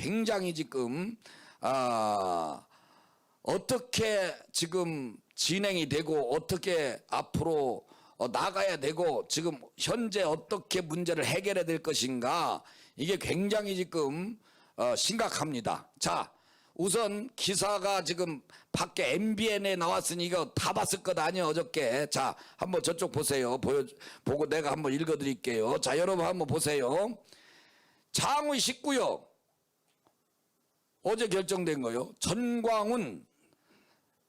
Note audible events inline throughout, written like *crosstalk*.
굉장히 지금 아 어떻게 지금 진행이 되고 어떻게 앞으로 어, 나가야 되고 지금 현재 어떻게 문제를 해결해야 될 것인가 이게 굉장히 지금 어, 심각합니다. 자 우선 기사가 지금 밖에 MBN에 나왔으니 이거 다 봤을 것 아니에요 어저께. 자 한번 저쪽 보세요. 보여 보고 내가 한번 읽어드릴게요. 자 여러분 한번 보세요. 장의 19역 어제 결정된 거요. 전광훈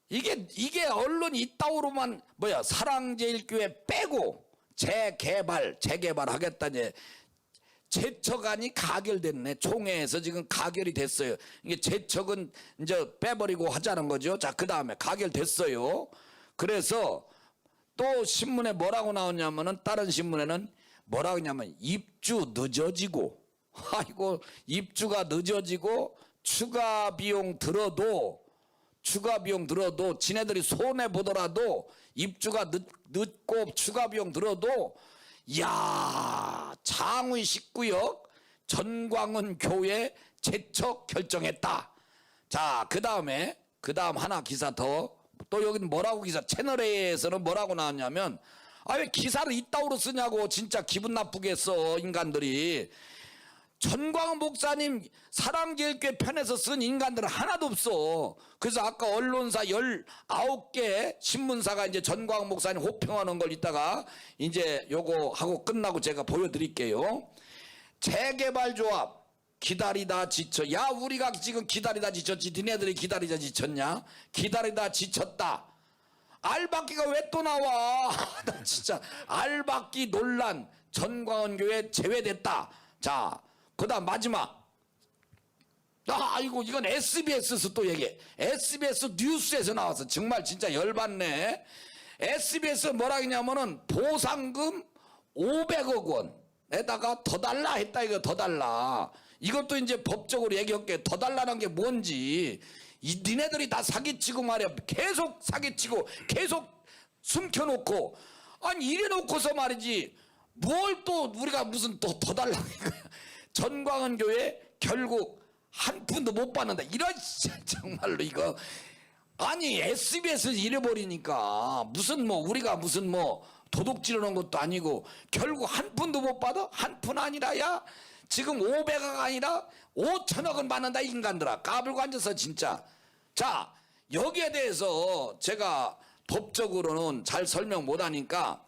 이게 이게 언론 이따오로만 뭐야 사랑제일교회 빼고 재개발 재개발하겠다니 제척안이 가결됐네 총회에서 지금 가결이 됐어요. 이게 제척은 이제 빼버리고 하자는 거죠. 자 그 다음에 가결됐어요. 그래서 또 신문에 뭐라고 나오냐면은 다른 신문에는 뭐라고 하냐면 입주 늦어지고 *laughs* 아이고 입주가 늦어지고 추가 비용 들어도 추가 비용 들어도 지네들이 손해 보더라도 입주가 늦, 늦고 추가 비용 들어도 야 장의 19역 전광훈 교회 제척 결정했다. 자, 그 다음에, 그 다음 하나 기사 더. 또 여기는 뭐라고 기사, 채널A에서는 뭐라고 나왔냐면, 아, 왜 기사를 이따오로 쓰냐고, 진짜 기분 나쁘게 써, 인간들이. 전광훈 목사님 사랑제일교회 편에서 쓴 인간들은 하나도 없어. 그래서 아까 언론사 19개 신문사가 이제 전광훈 목사님 호평하는 걸 이따가 이제 요거 하고 끝나고 제가 보여드릴게요. 재개발 조합 기다리다 지쳐. 야 우리가 지금 기다리다 지쳤지. 니네들이 기다리다 지쳤냐? 기다리다 지쳤다. 알박기가 왜 또 나와? *laughs* 나 진짜 알박기 논란 전광훈 교회 제외됐다. 자, 그 다음 마지막. 아, 이거 이건 SBS에서 또 얘기해. SBS 뉴스에서 나왔어. 정말 진짜 열받네. SBS 뭐라 했냐면은 보상금 500억 원에다가 더 달라 했다 이거 더 달라. 이것도 이제 법적으로 얘기할게. 더 달라는 게 뭔지. 이 니네들이 다 사기치고 말이야. 계속 사기치고 계속 숨겨놓고 아니 이래 놓고서 말이지 뭘 또 우리가 무슨 또 더 달라. *laughs* 전광훈 교회 결국 한 푼도 못 받는다. 이런 *laughs* 정말로 이거 아니 SBS에서 이래버리니까 무슨 뭐 우리가 무슨 뭐 도둑 지르는 것도 아니고 결국 한 푼도 못 받아? 한 푼 아니라야 지금 500억 아니라 5천억은 받는다 이 인간들아 까불고 앉아서 진짜 자 여기에 대해서 제가 법적으로는 잘 설명 못하니까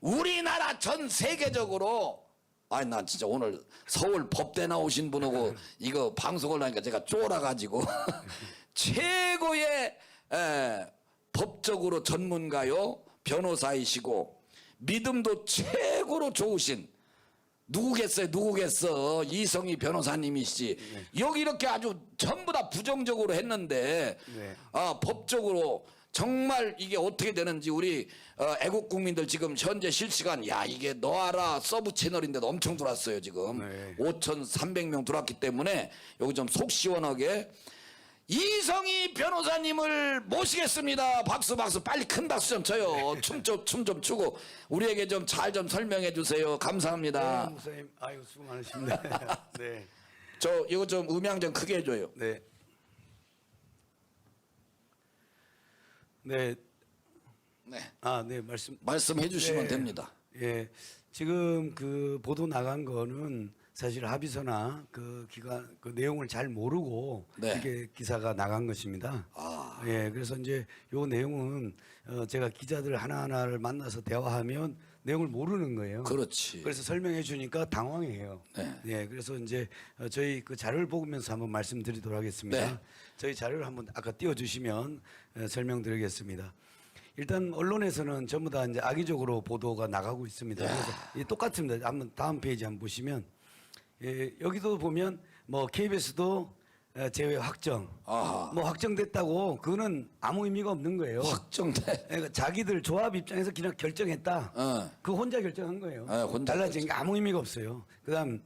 우리나라 전 세계적으로 아니 난 진짜 오늘 서울 법대 나오신 분하고 이거 방송을 하니까 제가 쫄아가지고 *laughs* 최고의 에, 법적으로 전문가요 변호사이시고 믿음도 최고로 좋으신 누구겠어요? 누구겠어? 이성희 변호사님이시지. 여기 이렇게 아주 전부 다 부정적으로 했는데 네. 아 법적으로 정말 이게 어떻게 되는지 우리 어, 애국 국민들 지금 현재 실시간 야 이게 너 알아 서브 채널인데도 엄청 들어왔어요 지금 네. 5,300명 들어왔기 때문에 여기 좀 속 시원하게 이성희 변호사님을 모시겠습니다. 박수 박수 빨리 큰 박수 좀 쳐요. 춤 좀 춤 좀 추고 우리에게 좀 잘 좀 설명해 주세요. 감사합니다. 네, 목사님, 아유 수고 많으십니다. *laughs* 네, 저 이거 좀 음향 좀 크게 해줘요. 네, 네, 네 아, 네 말씀. 말씀해 주시면 네. 됩니다. 예, 지금 그 보도 나간 거는 사실 합의서나 그 기관 그 내용을 잘 모르고 네. 이게 기사가 나간 것입니다. 아. 예, 그래서 이제 요 내용은 어 제가 기자들 하나하나를 만나서 대화하면 내용을 모르는 거예요. 그렇지. 그래서 설명해 주니까 당황해요. 네. 예, 그래서 이제 어, 저희 그 자료를 보면서 한번 말씀드리도록 하겠습니다. 네. 저희 자료를 한번 아까 띄워 주시면 어, 설명드리겠습니다. 일단 언론에서는 전부 다 이제 악의적으로 보도가 나가고 있습니다. 야. 그래서 이 똑같습니다. 한번 다음 페이지 한번 보시면 예, 여기도 보면 뭐 KBS도 어, 제외 확정, 아하. 뭐 확정됐다고 그거는 아무 의미가 없는 거예요. 확정돼. 그러니까 자기들 조합 입장에서 그냥 결정했다. 어. 그 혼자 결정한 거예요. 네, 혼자 달라진 게 아무 의미가 없어요. 그다음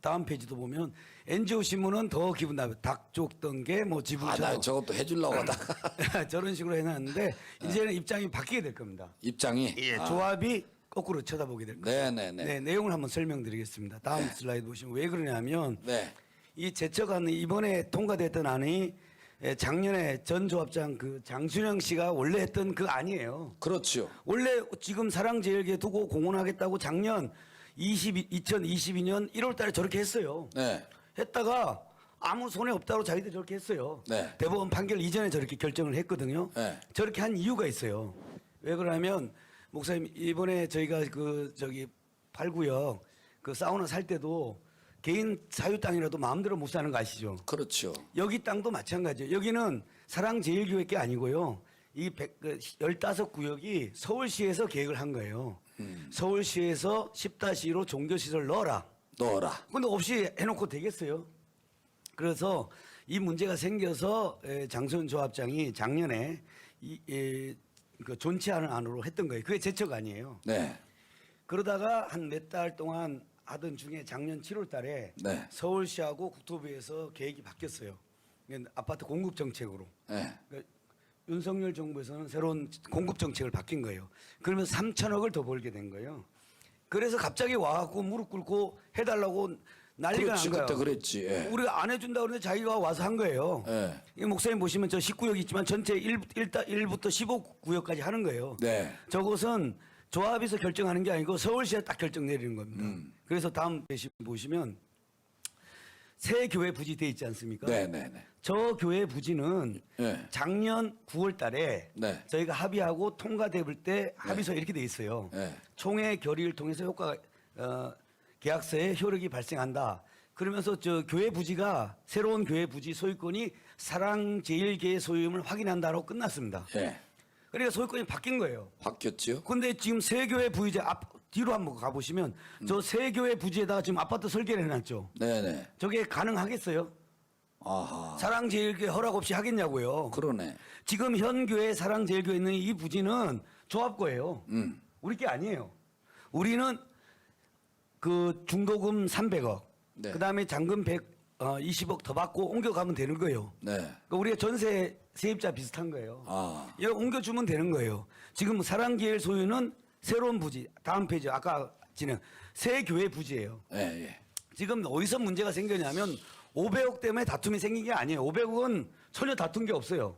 다음 페이지도 보면 NGO 신문은 더 기분 나빠. 닭 쫓던 게 뭐 지붕 아, 나쳐 저것도 해주려고 하다가 *laughs* 저런 식으로 해놨는데 이제는 입장이 바뀌게 될 겁니다. 입장이. 예, 아, 조합이 거꾸로 쳐다보게 될 겁니다. 네네네. 네, 내용을 한번 설명드리겠습니다. 다음 슬라이드 보시면 왜 그러냐면 네. 이 제쳐간 이번에 통과됐던 안이 예, 작년에 전 조합장 그 장순영 씨가 원래 했던 그 안이에요. 그렇죠. 원래 지금 사랑제일계 두고 공헌하겠다고 작년 20, 2022년 1월 달에 저렇게 했어요. 네. 했다가 아무 손해 없다고 자기들 저렇게 했어요. 네. 대법원 판결 이전에 저렇게 결정을 했거든요. 네. 저렇게 한 이유가 있어요. 왜 그러냐면 목사님 이번에 저희가 그 저기 8구역 그 사우나 살 때도 개인 사유 땅이라도 마음대로 못 사는 거 아시죠? 그렇죠. 여기 땅도 마찬가지예요. 여기는 사랑제일교회 게 아니고요. 이 백- 그 15구역이 서울시에서 계획을 한 거예요. 서울시에서 10-2로 종교시설 넣어라. 넣어라. 근데 없이 해놓고 되겠어요? 그래서 이 문제가 생겨서 에, 장소연 조합장이 작년에 이, 에, 그 존치 않은 안으로 했던 거예요. 그게 제척 아니에요. 네. 그러다가 한 몇 달 동안 하던 중에 작년 7월 달에 네. 서울시하고 국토부에서 계획이 바뀌었어요. 아파트 공급 정책으로. 네. 그러니까 윤석열 정부에서는 새로운 공급 정책을 바뀐 거예요. 그러면서 3천억을 더 벌게 된 거예요. 그래서 갑자기 와갖고 무릎 꿇고 해달라고 난리가. 난 거예요. 그때 그랬지. 예. 우리가 안 해준다 그러는데 자기가 와서 한 거예요. 예. 이 목사님 보시면 저 19역 있지만 전체 1, 1, 1부터 15구역까지 하는 거예요. 네. 저것은 조합에서 결정하는 게 아니고 서울시에 딱 결정 내리는 겁니다. 음. 그래서 다음 페이지 보시면 새 교회 부지 돼 있지 않습니까? 네, 네, 네. 저 교회 부지는 네. 작년 9월 달에 네. 저희가 합의하고 통과될 때 합의서 이렇게 돼 있어요. 네. 총회 결의를 통해서 효과가 어, 계약서에 효력이 발생한다. 그러면서 저 교회 부지가 새로운 교회 부지 소유권이 사랑 제일교회 소유임을 확인한다로 끝났습니다. 예. 그러니까 소유권이 바뀐 거예요. 바뀌었지요? 근데 지금 새 교회 부지에 앞 뒤로 한번 가보시면 저새 교회 부지에다가 지금 아파트 설계를 해놨죠. 네, 네. 저게 가능하겠어요? 아하. 사랑제일교회 허락 없이 하겠냐고요. 그러네. 지금 현 교회 사랑제일교회 있는 이 부지는 조합 거예요. 음. 우리 게 아니에요. 우리는 그 중도금 300억, 네. 그다음에 잔금 120억 더 받고 옮겨가면 되는 거예요. 네. 그러니까 우리가 전세 세입자 비슷한 거예요. 아. 이거 옮겨주면 되는 거예요. 지금 사랑계열 소유는 새로운 부지, 다음 페이지 아까 진행 새 교회 부지예요. 예, 예. 지금 어디서 문제가 생겼냐면 500억 때문에 다툼이 생긴 게 아니에요. 500억은 전혀 다툰 게 없어요.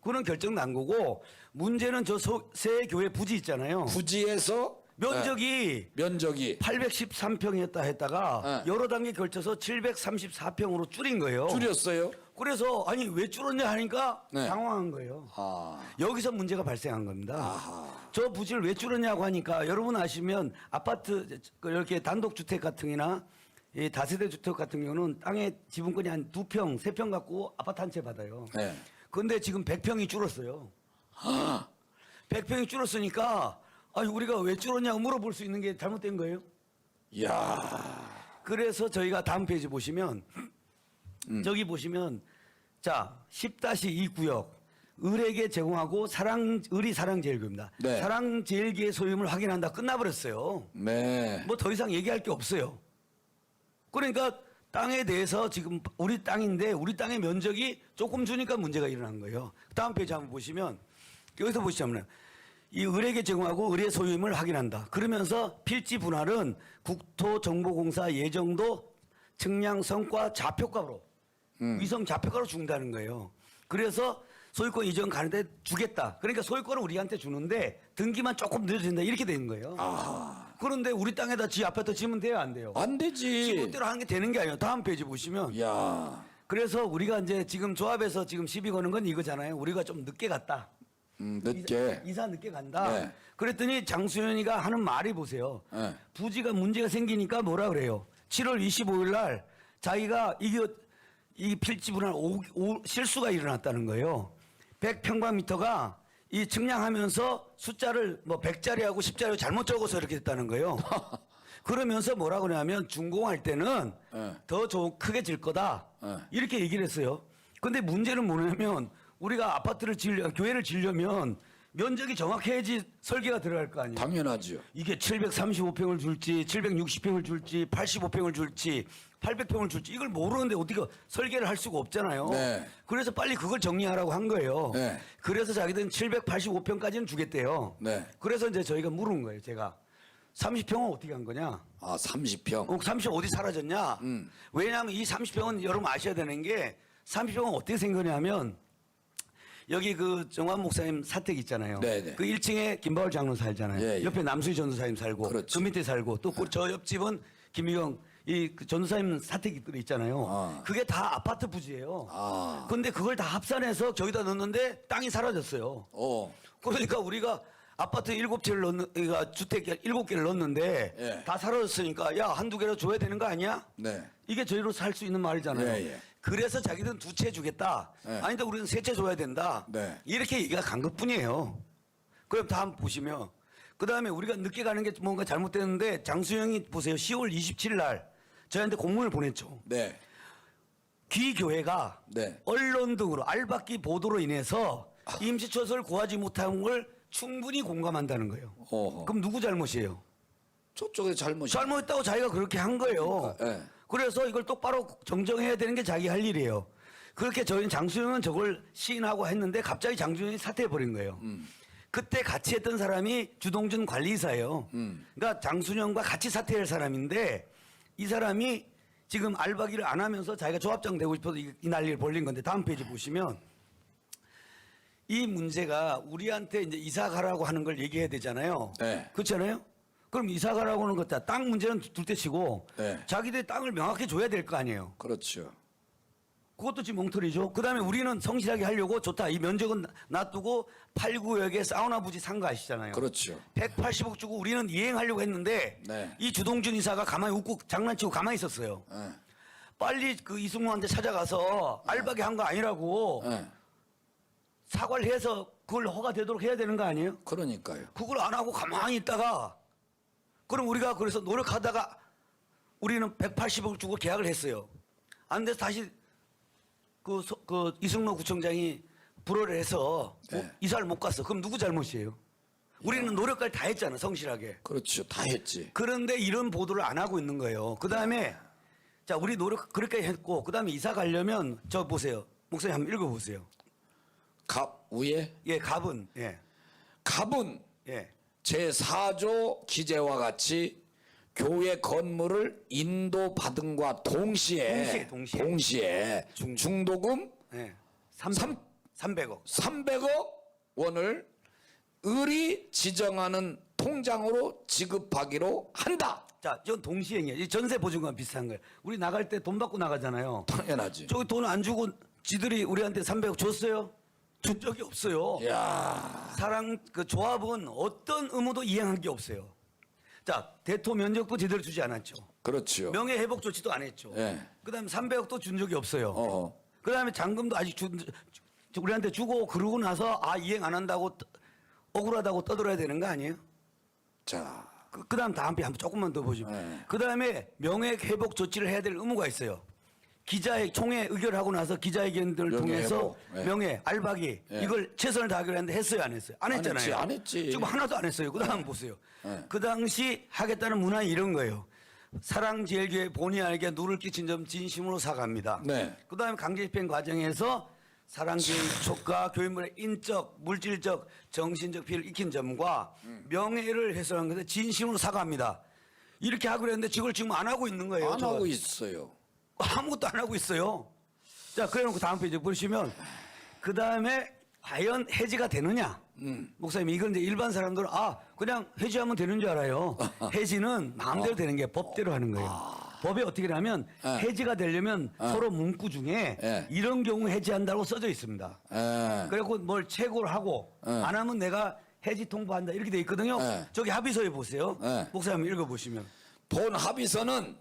그거는 결정 난 거고 문제는 저 새 교회 부지 있잖아요. 부지에서 면적이 네. 면적이 813평이었다 했다가 네. 여러 단계 걸쳐서 734평으로 줄인 거예요. 줄였어요. 그래서 아니 왜 줄었냐 하니까 네. 당황한 거예요. 아. 여기서 문제가 발생한 겁니다. 아하. 저 부지를 왜 줄였냐고 하니까 여러분 아시면 아파트 그 이렇게 단독 주택 같은 경우나 이 다세대 주택 같은 경우는 땅에 지분권이 한 두 평, 세 평 갖고 아파트 한 채 받아요. 네. 근데 지금 100평이 줄었어요. *gasps* 100평이 줄었으니까 아니 우리가 왜 줄었냐고 물어볼 수 있는 게 잘못된 거예요. 야. 그래서 저희가 다음 페이지 보시면 음. 저기 보시면 자 10-2 구역 을에게 제공하고 사랑 을이 사랑제일교입니다. 네. 사랑제일교의 소유임을 확인한다 끝나버렸어요. 네. 뭐 더 이상 얘기할 게 없어요. 그러니까 땅에 대해서 지금 우리 땅인데 우리 땅의 면적이 조금 주니까 문제가 일어난 거예요. 다음 페이지 한번 보시면 여기서 보시면 이 을에게 제공하고 을의 소유임을 확인한다. 그러면서 필지 분할은 국토정보공사 예정도 측량 성과 좌표값으로 위성 좌표값으로 준다는 거예요. 그래서 소유권 이전 가는데 주겠다. 그러니까 소유권을 우리한테 주는데 등기만 조금 늦어진다 이렇게 되는 거예요. 아. 그런데 우리 땅에다 지 아파트 지으면 돼요, 안 돼요? 안 되지. 지금대로 하는 게 되는 게 아니에요. 다음 페이지 보시면. 야. 그래서 우리가 이제 지금 조합에서 지금 시비 거는 건 이거잖아요. 우리가 좀 늦게 갔다. 음, 늦게. 이사 늦게 간다. 네. 그랬더니 장수현이가 하는 말이 보세요. 네. 부지가 문제가 생기니까 뭐라 그래요? 7월 25일 날 자기가 이게 이 필지 분할 오- 오- 실수가 일어났다는 거예요. 100평방미터가 이 측량하면서 숫자를 뭐 100짜리하고 10짜리 잘못 적어서 이렇게 됐다는 거예요. *laughs* 그러면서 뭐라 그러냐면 준공할 때는 네. 더좀 크게 질 거다. 네. 이렇게 얘기를 했어요. 근데 문제는 뭐냐면 우리가 아파트를 지으려 교회를 지으려면 면적이 정확해야지 설계가 들어갈 거 아니에요. 당연하죠. 이게 735평을 줄지 760평을 줄지 85평을 줄지 800평을 줄지 이걸 모르는데 어떻게 설계를 할 수가 없잖아요. 네. 그래서 빨리 그걸 정리하라고 한 거예요. 네. 그래서 자기들은 785평까지는 주겠대요. 네. 그래서 이제 저희가 물은 거예요. 제가 30평은 어떻게 한 거냐? 아 30평. 어, 30평 어디 사라졌냐? 음. 왜냐하면 이 30평은 여러분 아셔야 되는 게 30평은 어떻게 생겼냐면 여기 그 정환 목사님 사택 있잖아요. 네네. 그 1층에 김바울 장로 살잖아요. 예, 예. 옆에 남수희 전도사님 살고 그렇죠. 그 밑에 살고 또 저 옆집은 김희경 이그 전도사님 사택이 있잖아요. 아. 그게 다 아파트 부지예요. 아. 근데 그걸 다 합산해서 저기다 넣는데 땅이 사라졌어요. 어. 그러니까 우리가 아파트 일곱 채를 넣는, 그러니까 주택 일곱 개를 넣었는데 예. 다 사라졌으니까 야 한두 개로 줘야 되는 거 아니야? 네. 이게 저희로 살 수 있는 말이잖아요. 예, 예. 그래서 자기들은 두 채 주겠다. 예. 아니다 우리는 세 채 줘야 된다. 네. 이렇게 얘기가 간 것 뿐이에요. 그럼 다음 보시면 그 다음에 우리가 늦게 가는 게 뭔가 잘못됐는데 장수영이 보세요. 10월 27일 날 저희한테 공문을 보냈죠. 네. 귀 교회가 네. 언론 등으로 알박기 보도로 인해서 아. 임시처소를 구하지 못한 걸 충분히 공감한다는 거예요. 어허. 그럼 누구 잘못이에요? 저쪽에 잘못이. 잘못했다고 자기가 그렇게 한 거예요. 예. 그래서 이걸 똑바로 정정해야 되는 게 자기 할 일이에요. 그렇게 저희는 장수영은 저걸 시인하고 했는데 갑자기 장수영이 사퇴해버린 거예요. 음. 그때 같이 했던 사람이 주동준 관리사예요. 음. 그러니까 장순영과 같이 사퇴할 사람인데 이 사람이 지금 알바기를 안 하면서 자기가 조합장 되고 싶어서 이, 이 난리를 벌린 건데 다음 페이지 보시면 이 문제가 우리한테 이제 이사 가라고 하는 걸 얘기해야 되잖아요. 네. 그렇잖아요. 그럼 이사 가라고 하는 것다 땅 문제는 둘째 치고 네. 자기들 땅을 명확히 줘야 될 거 아니에요. 그렇죠. 그것도 지금 엉터리죠. 그 다음에 우리는 성실하게 하려고 좋다. 이 면적은 놔두고 8, 9역에 사우나 부지 산 거 아시잖아요. 그렇죠. 180억 주고 우리는 이행하려고 했는데 네. 이 주동준 이사가 가만히 웃고 장난치고 가만히 있었어요. 예. 빨리 그 이승우한테 찾아가서 알바기 한거 아니라고 예. 사과를 해서 그걸 허가되도록 해야 되는 거 아니에요? 그러니까요. 그걸 안 하고 가만히 있다가 그럼 우리가 그래서 노력하다가 우리는 180억 주고 계약을 했어요. 안 돼서 다시 그, 소- 그 이승로 구청장이 불허를 해서 네. 뭐 이사를 못 갔어. 그럼 누구 잘못이에요? 우리는 노력까지 다 했잖아, 성실하게. 그렇죠. 다 했지. 그런데 이런 보도를 안 하고 있는 거예요. 그 다음에 자 우리 노력 그렇게 했고 그 다음에 이사 가려면 저 보세요. 목사님 한번 읽어보세요. 갑 위에 예, 갑은 예, 갑은 예. 제 4조 기재와 같이 교회 건물을 인도받음과 동시에 동시에, 동시에. 동시에 중도금 예. 3, 삼- 300억. 300억 원을 을이 지정하는 통장으로 지급하기로 한다. 자, 이건 동시행이에요. 이 전세 보증과 비슷한 거예요. 우리 나갈 때 돈 받고 나가잖아요. 당연하지. 저기 돈 안 주고 지들이 우리한테 300억 줬어요? 준 적이 없어요. 야, 사랑 그 조합은 어떤 의무도 이행한 게 없어요. 자, 대토 면적도 제대로 주지 않았죠. 그렇죠. 명예 회복 조치도 안 했죠. 예. 그다음에 300억도 준 적이 없어요. 어. 그다음에 잔금도 아직 준 주- 우리한테 주고 그러고 나서 아 이행 안 한다고 떠- 억울하다고 떠들어야 되는 거 아니에요? 자, 그, 그다음 다음 편 한번 조금만 더 보죠. 네. 그다음에 명예 회복 회복 조치를 해야 될 의무가 있어요. 기자회 총회 의결하고 나서 기자회견들을 통해서 회복, 네. 명예 알박이 네. 이걸 최선을 다하기로 했는데 했어요 안 했어요? 안안 했잖아요. 했지, 안 했지. 지금 하나도 안 했어요. 그다음 보세요. 네. 그 당시 하겠다는 문안이 이런 거예요. 사랑제일교회 본의 아니게 누를 끼친 점 진심으로 사과합니다. 네. 그다음에 강제 집행 과정에서 사랑제일 촉과 교인물의 인적, 물질적, 정신적 피해를 익힌 점과 명예를 훼손한 것에 진심으로 사과합니다. 이렇게 하기로 했는데 지금 지금 안 하고 있는 거예요. 안 저거. 하고 있어요. 아무것도 안 하고 있어요. 자, 그래 놓고 다음 페이지 보시면 그 다음에 과연 해지가 되느냐? 음. 목사님 이건 이제 일반 사람들은 아 그냥 해지하면 되는 줄 알아요. *laughs* 해지는 마음대로 되는 게 법대로 하는 거예요. 법에 어떻게 하면 어. 예. 해지가 되려면 서로 문구 중에 예. 이런 경우 해지한다고 써져 있습니다. 예. 그래갖고 뭘 최고를 하고 예. 안 하면 내가 해지 통보한다 이렇게 돼 있거든요. 예. 저기 합의서에 보세요. 예. 목사님 읽어보시면 본 합의서는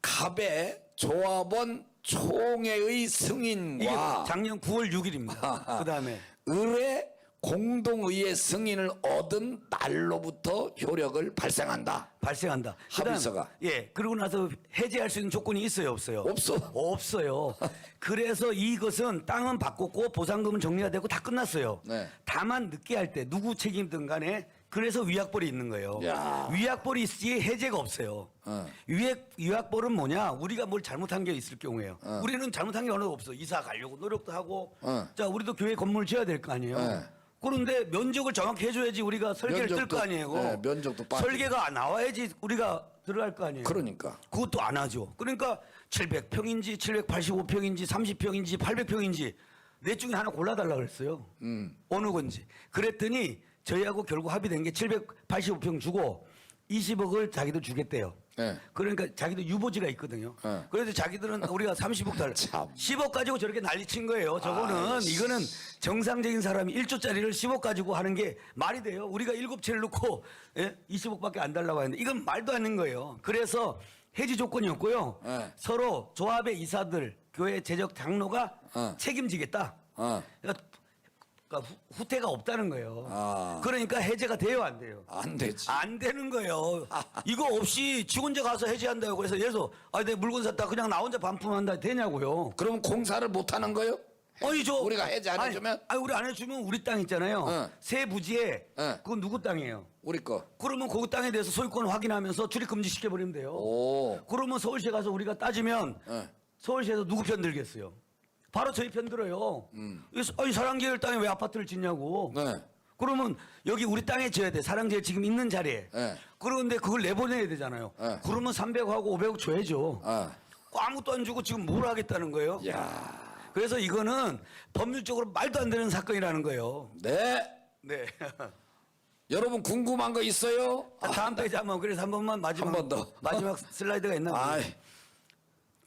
갑의 조합원 총회의 승인과 작년 9월 6일입니다. 그 다음에 을의 공동의회 승인을 얻은 날로부터 효력을 발생한다. 발생한다. 그다음, 합의서가. 예. 그러고 나서 해제할 수 있는 조건이 있어요, 없어요? 없어. 없어요. *laughs* 그래서 이것은 땅은 바꿨고 보상금은 정리가 되고 다 끝났어요. 네. 다만 늦게 할 때 누구 책임든 간에 그래서 위약벌이 있는 거예요. 야. 위약벌이 있지 해제가 없어요. 어. 위약, 위약벌은 뭐냐? 우리가 뭘 잘못한 게 있을 경우에요. 어. 우리는 잘못한 게 하나도 없어. 이사 가려고 노력도 하고. 어. 자, 우리도 교회 건물 지어야 될 거 아니에요. 네. 그런데 면적을 정확히 해줘야지 우리가 설계를 뜰 거 아니에요. 네, 면적도 빠지고. 설계가 나와야지 우리가 들어갈 거 아니에요. 그러니까. 그것도 안 하죠. 그러니까 700평인지 785평인지 30평인지 800평인지 넷 중에 하나 골라달라 그랬어요. 음. 어느 건지. 그랬더니 저희하고 결국 합의된 게 785평 주고 20억을 자기들 주겠대요. 네. 그러니까 자기들 유보지가 있거든요. 네. 그래서 자기들은 우리가 30억 달러, *laughs* 참. 10억 가지고 저렇게 난리 친 거예요. 저거는 이거는 정상적인 사람이 1조짜리를 10억 가지고 하는 게 말이 돼요. 우리가 7채를 놓고 예? 20억밖에 안 달라고 하는데 이건 말도 안 되는 거예요. 그래서 해지 조건이었고요. 네. 서로 조합의 이사들, 교회 재적 장로가 네. 책임지겠다. 어. 그러니까 그러니까 후- 후퇴가 없다는 거예요. 아. 그러니까 해제가 돼요, 안 돼요? 안 되지. 안 되는 거예요. *laughs* 이거 없이 지 혼자 가서 해제한다고 그래서 예를 들어서 아, 내 물건 샀다 그냥 나 혼자 반품한다 되냐고요. 그럼 공사를 못 하는 거요? 아니 저 우리가 해제 안 아니, 해주면? 아니 우리 안 해주면 우리 땅 있잖아요. 응. 새 부지에 응. 그건 누구 땅이에요? 우리 거. 그러면 그 땅에 대해서 소유권 확인하면서 출입 금지 시켜버리면 돼요. 오. 그러면 서울시에 가서 우리가 따지면 예. 서울시에서 누구 편 들겠어요? 바로 저희 편 들어요. 그래서 아니 사랑제일 땅에 왜 아파트를 짓냐고. 음. 네. 그러면 여기 우리 땅에 지어야 돼. 사랑제일 지금 있는 자리에. 네. 그런데 그걸 내보내야 되잖아요. 네. 그러면 300하고 500억 줘야죠. 아. 아무것도 안 주고 지금 뭘 하겠다는 거예요? 야. 그래서 이거는 법률적으로 말도 안 되는 사건이라는 거예요. 네. 네. *laughs* 여러분 궁금한 거 있어요? 다음 *laughs* 페이지 한번 그래서 한 번만 마지막 한 번 더. 마지막 슬라이드가 있나? 아이.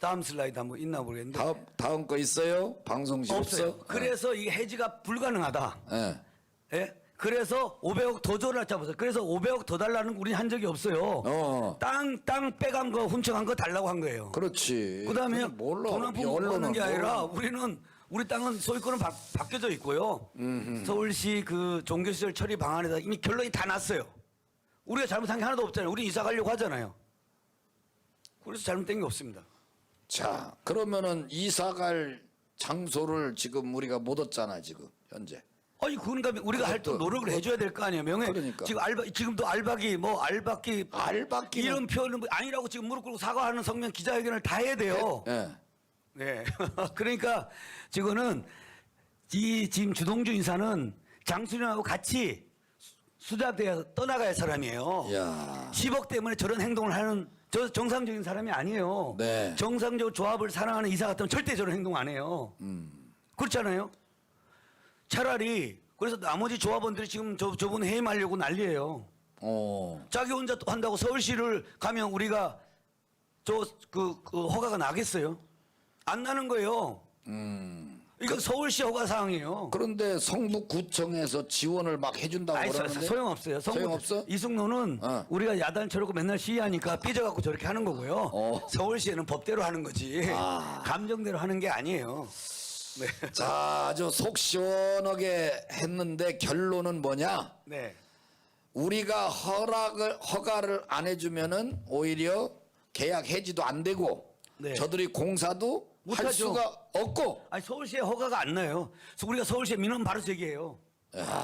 다음 슬라이드 한번 있나 모르겠는데. 다음 다음 거 있어요? 방송실 없어요. 없어? 그래서 이 해지가 불가능하다. 예. 예? 그래서 500억 더 줘라 잡았어요. 그래서 500억 더 달라는 거 우리 한 적이 없어요. 어. 땅, 땅 빼간 거, 훔쳐간 거 달라고 한 거예요. 그렇지. 그 다음에 그건 몰라. 돈한이푼 언론은 얻는 게 아니라 몰라. 우리는 우리 땅은 소유권은 바, 바뀌어져 있고요. 서울시 그 종교시설 처리 방안에다 이미 결론이 다 났어요. 우리가 잘못한 게 하나도 없잖아요. 우리 이사 가려고 하잖아요. 그래서 잘못된 게 없습니다. 자, 그러면은 이사 갈 장소를 지금 우리가 못 얻잖아, 지금 현재. 아니 그러니까 우리가 할때 그것도- 노력을 해줘야 될 거 아니에요. 명예 그러니까. 지금 알바 지금도 알박이 뭐 알박기 알박기는- 이런 표현은 뭐 아니라고 지금 무릎 꿇고 사과하는 성명 기자회견을 다 해야 돼요. 예. 네. *laughs* 그러니까 지금은 이 지금 주동주 인사는 장수령하고 같이 수자대에 떠나가야 할 사람이에요. 야. 10억 때문에 저런 행동을 하는 저 정상적인 사람이 아니에요. 네. 정상적으로 조합을 사랑하는 이사 같으면 절대 저런 행동 안 해요. 그렇잖아요. 차라리 그래서 나머지 조합원들이 지금 저 저분 해임하려고 난리예요. 어. 자기 혼자 또 한다고 서울시를 가면 우리가 저그 허가가 나겠어요? 안 나는 거예요. 음. 이건 서울시 허가 사항이에요. 그런데 성북구청에서 지원을 막 해준다고 아니, 소- 그러는데 소용없어요. 성북- 소용없어? 이승로는 어. 우리가 야단 쳐놓고 맨날 시위하니까 삐져갖고 저렇게 하는 거고요. 어. 서울시에는 법대로 하는 거지. 아. 감정대로 하는 게 아니에요. 네. 자, 아주 속 시원하게 했는데 결론은 뭐냐? 네. 우리가 허락을 허가를 안 해주면은 오히려 계약 해지도 안 되고 네. 저들이 공사도 할 못하죠. 수가 없고 아니 서울시에 허가가 안 나요. 그래서 우리가 서울시에 민원 바로 제기해요.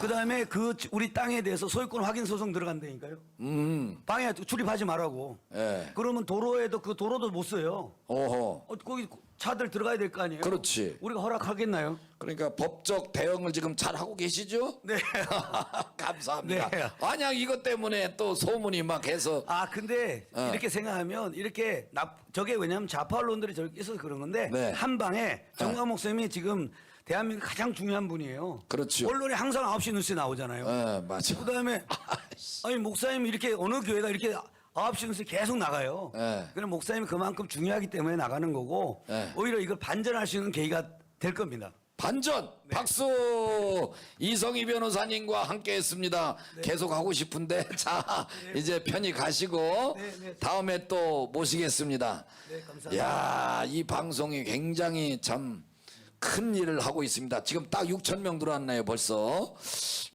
그 다음에 그 지- 우리 땅에 대해서 소유권 확인 소송 들어간다니까요. 음, 방에 출입하지 말라고. 예, 그러면 도로에도 그 도로도 못 써요. 어허. 어, 거기 차들 들어가야 될 거 아니에요? 그렇지. 우리가 허락하겠나요? 그러니까 법적 대응을 지금 잘 하고 계시죠? 네. *laughs* 감사합니다. 네. 만약 이것 때문에 또 소문이 막 해서 아 근데 어. 이렇게 생각하면 이렇게 나 저게 왜냐면 좌파 언론들이 저렇게 있어서 그런 건데 네. 한 방에 정광 목사님이 지금 대한민국 가장 중요한 분이에요. 그렇죠. 언론에 항상 9시 뉴스에 나오잖아요. 예, 맞아. 그다음에 *laughs* 아니 목사님 이렇게 어느 교회가 이렇게 9시 뉴스에 계속 나가요. 네. 그럼 목사님이 그만큼 중요하기 때문에 나가는 거고 네. 오히려 이걸 반전할 수 있는 계기가 될 겁니다. 반전 네. 박수 이성희 변호사님과 함께했습니다. 계속 하고 싶은데 *laughs* 자 이제 편히 가시고 네, 네. 다음에 또 모시겠습니다. 네, 감사합니다. 야이 방송이 굉장히 참 큰 일을 하고 있습니다. 지금 딱 6천 명 들어왔네요 벌써.